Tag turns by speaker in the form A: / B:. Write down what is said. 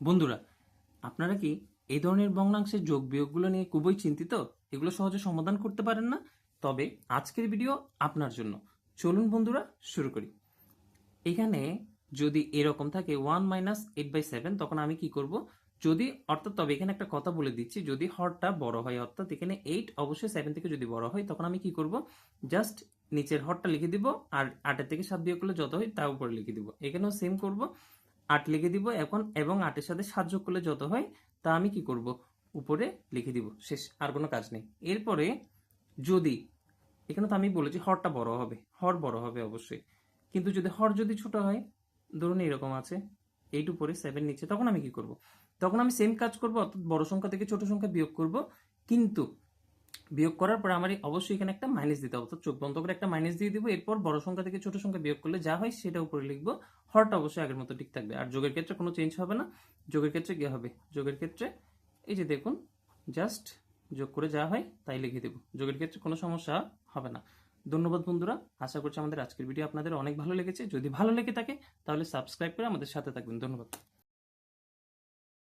A: বন্ধুরা, আপনারা কি এই ধরনের ভগ্নাংশের যোগ বিয়োগগুলো নিয়ে খুবই চিন্তিত? এগুলো সহজে সমাধান করতে পারেন না? তবে আজকের ভিডিও আপনার জন্য। চলুন বন্ধুরা, শুরু করি। এখানে যদি এরকম থাকে one minus eight by seven, তখন আমি কি করব? যদি, অর্থাৎ তবে এখানে একটা কথা বলে দিচ্ছি, যদি হরটা বড় হয়, অর্থাৎ এখানে এইট অবশ্যই সেভেন থেকে যদি বড় হয়, তখন আমি কি করব? জাস্ট নিচের হরটা লিখে দিব, আর আটের থেকে সাত বিয়োগ করলে যত হয় তার উপরে লিখে দিব। এখানেও সেম করব। আট লিখে দিব এখন এবং আটের সাথে সাত করলে যত হয়, তা আমি কি করব? উপরে লিখে দিব। শেষ, আর কোনো কাজ নেই। এরপরে যদি, এখানে তো আমি বলেছি হরটা বড় হবে, হর বড় হবে অবশ্যই। কিন্তু যদি হর যদি ছোট হয়, ধরুন এরকম আছে, এইট উপরে সেভেন নিচে, তখন আমি কি করব? তখন আমি সেম কাজ করব, অর্থাৎ বড় সংখ্যা থেকে ছোট সংখ্যা বিয়োগ করব। কিন্তু বিয়োগ করার পরে আমার অবশ্যই এখানে একটা মাইনাস দিতে হবে। অর্থাৎ চোখ বন্ধ করে একটা মাইনাস দিয়ে দিব। এরপর বড় সংখ্যা থেকে ছোট সংখ্যা বিয়োগ করলে যা হয় সেটা উপরে লিখব। হরটা অবশ্যই আগের মতো ঠিক থাকবে। আর যোগের ক্ষেত্রে কোনো চেঞ্জ হবে না। যোগের ক্ষেত্রে কী হবে। যোগের ক্ষেত্রে এই যে দেখুন জাস্ট যোগ করে যা হয় তাই লিখে দেব। যোগের ক্ষেত্রে কোনো সমস্যা হবে না। ধন্যবাদ বন্ধুরা। আশা করছি আমাদের আজকের ভিডিও আপনাদের অনেক ভালো লেগেছে। যদি ভালো লেগে থাকে তাহলে সাবস্ক্রাইব করে আমাদের সাথে থাকবেন। ধন্যবাদ।